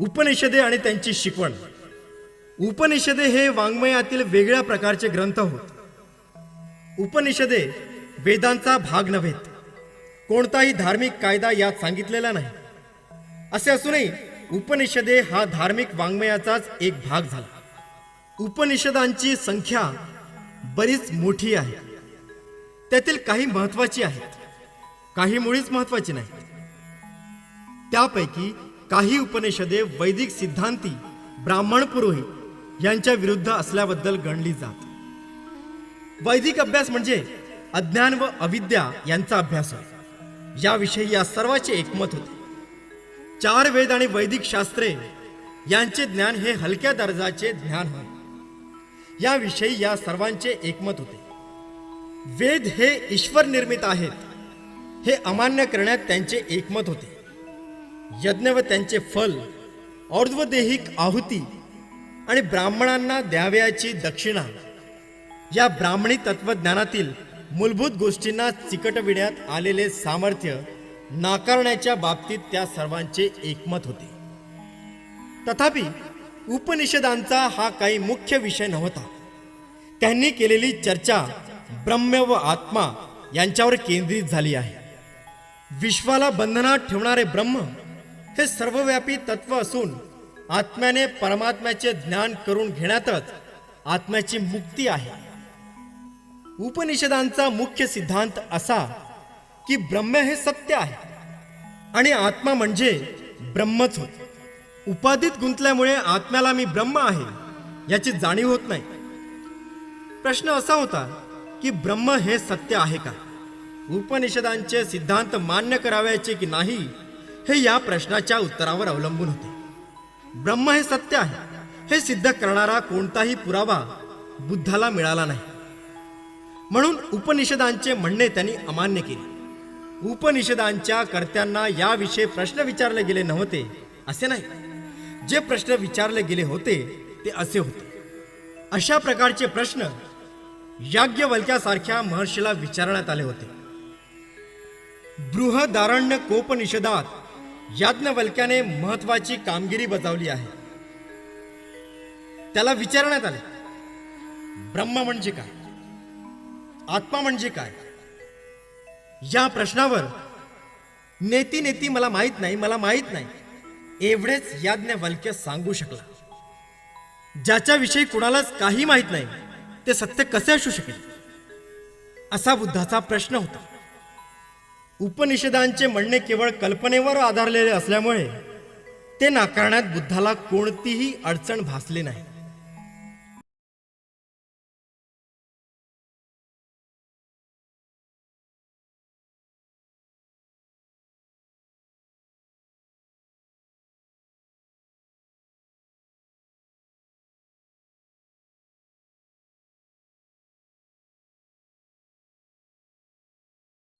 उपनिषदे आणि त्यांची शिकवण. उपनिषदे हे वाङ्मयातील वेगळ्या प्रकारचे ग्रंथ होत. उपनिषदे वेदांचा भाग नव्हेत. कोणताही धार्मिक कायदा यात सांगितलेला नाही. असे असूनही उपनिषदे हा धार्मिक वाङ्मयाचाच एक भाग झाला. उपनिषदांची संख्या बरीच मोठी आहे. त्यातील काही महत्वाची आहेत. काही मुळीच महत्वाची नाही. त्यापैकी काही उपनिषदे वैदिक सिद्धांती ब्राह्मण पुरोहित यांच्या विरुद्ध असल्याबद्दल गणली जात. वैदिक अभ्यास म्हणजे अज्ञान व अविद्या यांचा अभ्यास होय. याविषयी या सर्वाचे एकमत होते. चार वेद आणि वैदिक शास्त्रे यांचे ज्ञान हे हलक्या दर्जाचे ज्ञान होय. याविषयी या सर्वांचे एकमत होते. वेद हे ईश्वर निर्मित आहेत हे अमान्य करण्यात त्यांचे एकमत होते. यज्ञ व त्यांचे फल और्ध्वदेहिक आहुती आणि ब्राह्मणांना द्यावयाची दक्षिणा. या ब्राह्मणी तत्वज्ञानातील मूलभूत गोष्टींना चिकटविण्यात आलेले सामर्थ्य नाकारण्याच्या बाबतीत त्या सर्वांचे एकमत होते. तथापि उपनिषदांचा हा काही मुख्य विषय नव्हता. त्यांनी केलेली चर्चा ब्रह्म व आत्मा यांच्यावर केंद्रित झाली आहे. विश्वाला बंधनात ठेवणारे ब्रह्म हे सर्वव्यापी तत्व असून आत्म्याने परमात्म्याचे ज्ञान करून घेण्यातच आत्म्याची मुक्ती आहे. उपनिषदांचा मुख्य सिद्धांत असा की ब्रह्म हे सत्य आहे आणि आत्मा म्हणजे ब्रह्मच होत उपाधीत गुंतल्यामुळे आत्म्याला मी ब्रह्म आहे याची जाणीव होत नाही. प्रश्न असा होता की ब्रह्म हे सत्य आहे का? उपनिषदांचे सिद्धांत मान्य करावयाचे की नाही? हे या प्रश्नाच्या उत्तरावर अवलंबून होते. ब्रह्म हे सत्य आहे. हे सिद्ध करणारा कोणताही पुरावा बुद्धाला मिळाला नाही. म्हणून उपनिषदांचे म्हणणे त्यांनी अमान्य केले. उपनिषदांच्या कर्त्यांना याविषयी प्रश्न विचारले गेले नव्हते असे नाही. जे प्रश्न विचारले गेले होते ते असे होते. अशा प्रकारचे प्रश्न याज्ञवल्क्यासारख्या महर्षीला विचारण्यात आले होते. बृहदारण्य कोपनिषदात याज्ञवल्क्याने महत्वाची कामगिरी बजावली आहे. त्याला विचारण्यात आले ब्रह्म म्हणजे काय? आत्मा म्हणजे काय? या प्रश्नावर नेती नेती मला माहीत नाही मला माहीत नाही. एवढेच याज्ञवल्क्य सांगू शकला. ज्याच्याविषयी कुणालाच काही माहीत नाही ते सत्य कसे असू शकेल? असा बुद्धाचा प्रश्न होता. उपनिषदांचे म्हणणे केवळ कल्पनेवर आधारलेले असल्यामुळे ते नाकारण्यात बुद्धाला कोणतीही अडचण भासली नाही.